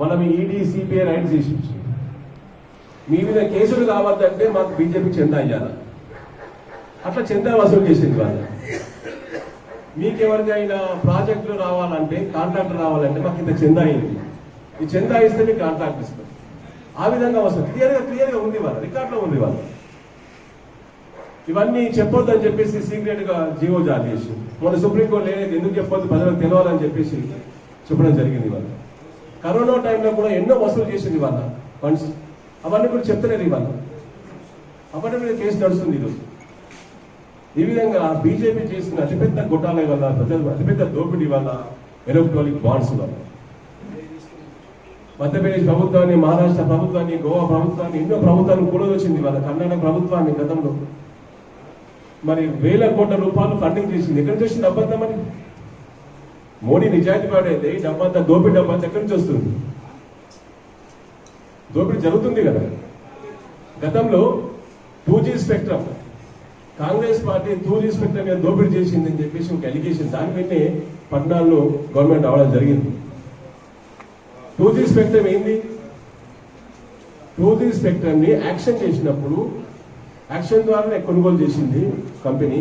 మనం ED CBI raid చేసి మీ మీద కేసులు కావద్దంటే మాకు బీజేపీ చెందా అయ్యాల అట్లా చందా వసూలు చేసింది వాళ్ళు. మీకెవరికైనా ప్రాజెక్టులు రావాలంటే కాంట్రాక్ట్ రావాలంటే మాకు ఇంత చెంద అయింది. ఈ చెంద ఇస్తే మీకు కాంట్రాక్ట్ ఇస్తాం. ఆ విధంగా వస్తుంది క్లియర్గా క్లియర్గా ఉంది వాళ్ళ. రికార్డులో ఉంది వాళ్ళు. ఇవన్నీ చెప్పొద్దని చెప్పేసి సీక్రెట్గా జీవో జారీ చేసి మన సుప్రీంకోర్టు లేదు ఎందుకు చెప్పొద్దు? ప్రజలకు తెలియాలని చెప్పేసి చెప్పడం జరిగింది వాళ్ళ. కరోనా టైంలో కూడా ఎన్నో వసూలు చేసింది వాళ్ళ ఫండ్స్. అవన్నీ కూడా చెప్తలేదు ఇవాళ. అవన్నీ మీద కేసు నడుస్తుంది ఈరోజు. ఈ విధంగా బీజేపీ చేసిన అతిపెద్ద గొట్టాల వల్ల ప్రజలు అతిపెద్ద దోపిడీ వల్ల ఎలక్ట్రానిక్ బాండ్స్ వల్ల. మధ్యప్రదేశ్ ప్రభుత్వాన్ని మహారాష్ట్ర ప్రభుత్వాన్ని గోవా ప్రభుత్వాన్ని ఎన్నో ప్రభుత్వాన్ని కూడదొచ్చింది వాళ్ళ కర్ణాటక ప్రభుత్వాన్ని గతంలో. మరి వేల కోట్ల రూపాయలు ఫండింగ్ చేసింది. ఎక్కడ చూసింది వచ్చింది మరి? మోడీ నిజాయితీ పాడైతే ఈ డబ్బంతా దోపిడీ డబ్బంతా ఎక్కడి నుంచి వస్తుంది? దోపిడీ జరుగుతుంది కదా. గతంలో two G spectrum Congress party two G spectrum మీద దోపిడీ చేసింది అని చెప్పేసి ఒక ఎలిగేషన్ దాని మీదనే పట్టణాల్లో గవర్నమెంట్ అవడం జరిగింది. టూ జీ స్పెక్ట్రమ్ ఏంది? టూ జీ స్పెక్ట్రమ్ని యాక్షన్ చేసినప్పుడు యాక్షన్ ద్వారానే కొనుగోలు చేసింది కంపెనీ.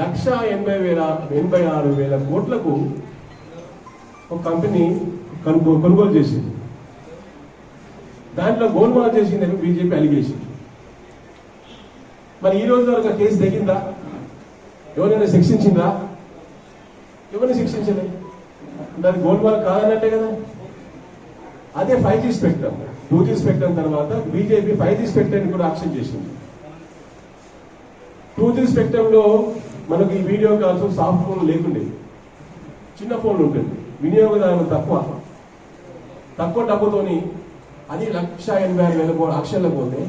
లక్ష ఎనభై వేల ఎనభై ఆరు వేల కోట్లకు ఒక కంపెనీ కనుగో కొనుగోలు చేసింది. దాంట్లో గోల్మాల్ చేసిందని బీజేపీ అలిగేసింది. మరి ఈ రోజు వరకు కేసు తగ్గిందా ఎవరైనా శిక్షించిందా? ఎవరిని శిక్షించలేదు దాని గోల్మాల్ కాదన్నట్టే కదా. అదే five G spectrum two G spectrum తర్వాత బీజేపీ ఫైవ్ జీ స్పెక్ట్రమ్ కూడా ఆక్షన్ చేసింది. టూ జీ స్పెక్ట్రమ్లో మనకు ఈ వీడియో కాల్స్ సాఫ్ట్ ఫోన్ లేకుండే. చిన్న ఫోన్లు ఉంటుంది వినియోగదారులు తక్కువ. తక్కువ డబ్బుతోని అది లక్ష ఎనభై ఆరు వేల లక్షల్లో పోతే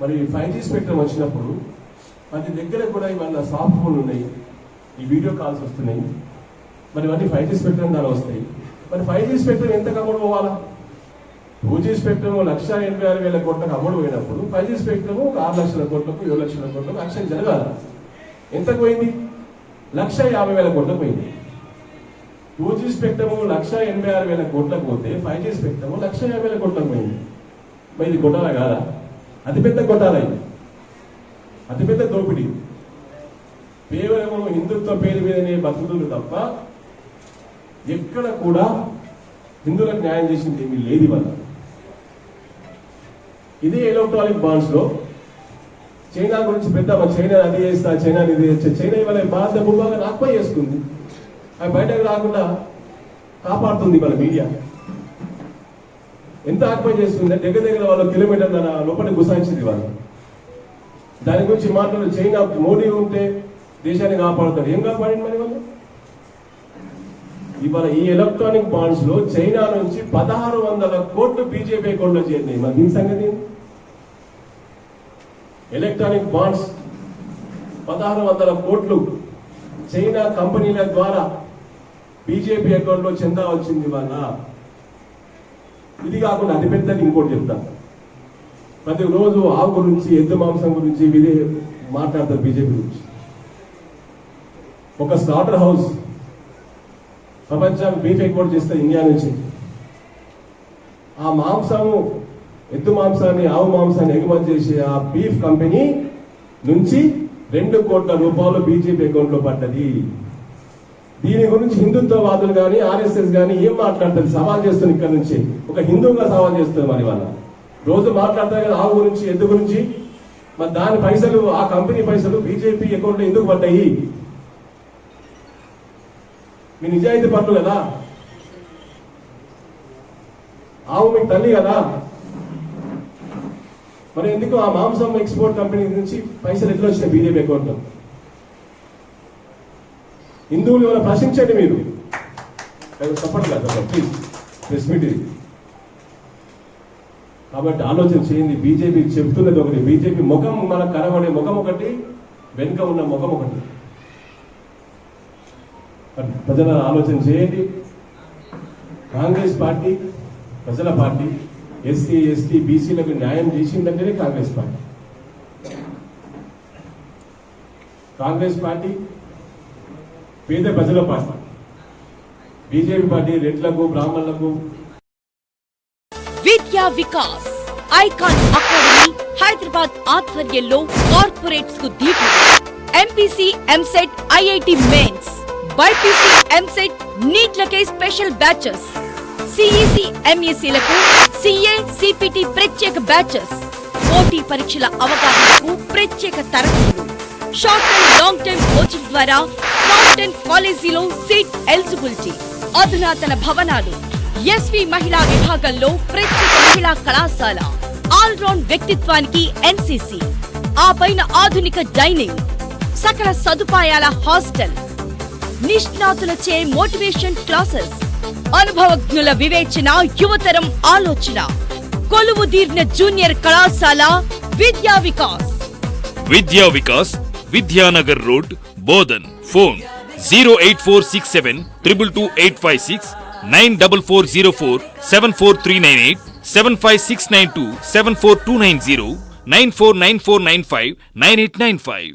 మరి ఫైవ్ జీ స్పెక్ట్రమ్ వచ్చినప్పుడు ప్రతి దగ్గర కూడా ఇవాళ సాఫ్ట్ ఫోన్లు ఉన్నాయి. ఈ వీడియో కాల్స్ వస్తున్నాయి. మరి ఇవన్నీ ఫైవ్ జీ స్పెక్ట్రమ్ ద్వారా వస్తాయి. మరి ఫైవ్ జీ స్పెక్ట్రమ్ ఎంత అమ్ముడు పోవాలా? టూ జీ స్పెక్ట్రమ్ లక్ష ఎనభై ఆరు వేల కోట్లకు అమ్ముడు పోయినప్పుడు ఫైవ్ జీ స్పెక్ట్రమ్ ఒక ఆరు లక్షల కోట్లకు ఏడు లక్షల కోట్లకు యాక్షన్ జరగాలి. ఎంతకు పోయింది? లక్ష యాభై వేల కోట్లకు పోయింది. టూ జీ స్పెక్ట్రమ్ లక్ష ఎనభై ఆరు వేల కోట్లకు పోతే ఫైవ్ జీ స్పెక్ట్రమ్ లక్ష యాభై వేల కోట్లకు పోయింది. మరి ఇది కొట్టాలా కాదా? అతిపెద్ద కొట్టాలా ఇది? అతిపెద్ద దోపిడీ. కేవలము హిందుత్వ పేరు మీదనే బతుకుతుంది తప్ప ఎక్కడ కూడా హిందువులకు న్యాయం చేసింది ఏమీ లేదు వల్ల ఇదే ఎలక్ట్రానిక్ బాండ్స్లో చైనా గురించి పెద్ద చైనా అది చేస్తా చైనా ఇది చేస్తా. చైనా ఇవాళ భారత భూభాగం ఆక్పై చేసుకుంది. అవి బయటకు రాకుండా కాపాడుతుంది మన మీడియా. ఎంత ఆక్పై చేస్తుంది దగ్గర దగ్గర వాళ్ళు కిలోమీటర్ లోపల గుసాయించింది వాళ్ళు దాని గురించి మాట్లాడు చైనా మోడీ ఉంటే దేశాన్ని కాపాడుతాడు. ఏం కాపాడింది మరి వాళ్ళు? ఇవాళ ఈ ఎలక్ట్రానిక్ బాండ్స్లో చైనా నుంచి పదహారు వందల కోట్లు బీజేపీ అకౌంట్లో చేరినాయి. మరి దీని సంగతి ఏంటి? ఎలక్ట్రానిక్ బాండ్స్ పదహారు వందల కోట్లు చైనా కంపెనీల ద్వారా బీజేపీ అకౌంట్లో వచ్చింది వల్ల ఇది కాకుండా అతిపెద్దది ఇంకోటి చెప్తా. ప్రతి రోజు ఆవు గురించి ఎద్దు మాంసం గురించి విదే మాట్లాడతారు బీజేపీ గురించి. ఒక స్లాటర్ హౌస్ ప్రపంచానికి బీఫ్ ఎక్స్పోర్ట్ చేస్తే ఇండియా నుంచి. ఆ మాంసము ఎద్దు మాంసాన్ని ఆవు మాంసాన్ని ఎగుమతి చేసే ఆ బీఫ్ కంపెనీ నుంచి రెండు కోట్ల రూపాయలు బీజేపీ అకౌంట్లో పడ్డది. దీని గురించి హిందుత్వవాదులు కానీ ఆర్ఎస్ఎస్ కానీ ఏం మాట్లాడతారు? సవాల్ చేస్తుంది ఇక్కడ నుంచి. ఒక హిందువుగా సవాల్ చేస్తుంది మరి వాళ్ళ. రోజు మాట్లాడతారు కదా ఆవు గురించి ఎద్దు గురించి. మరి దాని పైసలు ఆ కంపెనీ పైసలు బీజేపీ అకౌంట్లో ఎందుకు పడ్డాయి? మీ నిజాయితీ పట్టు కదా ఆవు మీకు తల్లి కదా. మరి ఎందుకు ఆ మాంసం ఎక్స్పోర్ట్ కంపెనీ నుంచి పైసలు ఎట్లా వచ్చినాయి బీజేపీ అకౌంట్లో? హిందువులు ఎవరైనా ప్రశ్నించండి మీరు. సపోర్ట్ కదా ప్లీజ్ ప్రెస్ మీట్ ఇది. కాబట్టి ఆలోచన చేయండి బీజేపీ చెప్తున్నది ఒకటి బీజేపీ ముఖం మన కనబడే ముఖం ఒకటి వెనుక ఉన్న ముఖం ఒకటి. ప్రజల ఆలోచన చేయండి. కాంగ్రెస్ పార్టీ ప్రజల పార్టీ ఎస్సీ ఎస్టీ బీసీలకు న్యాయం చేసిందంటేనే కాంగ్రెస్ పార్టీ. కాంగ్రెస్ పార్టీ పేద ప్రజల పార్టీ బీజేపీ పార్టీ రెడ్లకు బ్రాహ్మణులకు. విద్యా వికాస్ ఐకాన్ అకాడమీ హైదరాబాద్ ఆధ్వర్యంలో కార్పొరేట్స్కు దీపం. MPC EAMCET IIT mains BiPC EAMCET నీట్లకే special batches. CEC ఎంఈసీలకు సిఏ సిపిటి ప్రత్యేక బ్యాచెస్ పోటీ పరీక్షల అవగాహనకు ప్రత్యేక తరగతులు. Short term long term coaching ద్వారా టాప్ టెన్ కాలేజీలో సీట్ ఎలిజిబిలిటీ అధునాతన భవనాలు ఎస్వి మహిళా విభాగంలో ప్రత్యేక మహిళా కళాశాల ఆల్ రౌండ్ వ్యక్తిత్వానికి ఎన్సీసీ ఆ పైన ఆధునిక డైనింగ్ సకల సదుపాయాల హాస్టల్ నిష్ణాతులచే మోటివేషన్ క్లాసెస్ అనుభవజ్ఞుల వివేచన యువతరం ఆలోచన. కొలువు తీర్న జూనియర్ కళాశాల Vidya Vikas. Vidya Vikas Vidyanagar road Bodhan. Phone zero eight four six seven triple two eight five six nine double four zero four seven four three nine eight seven five six nine two seven four two nine zero nine four nine four nine five nine eight nine five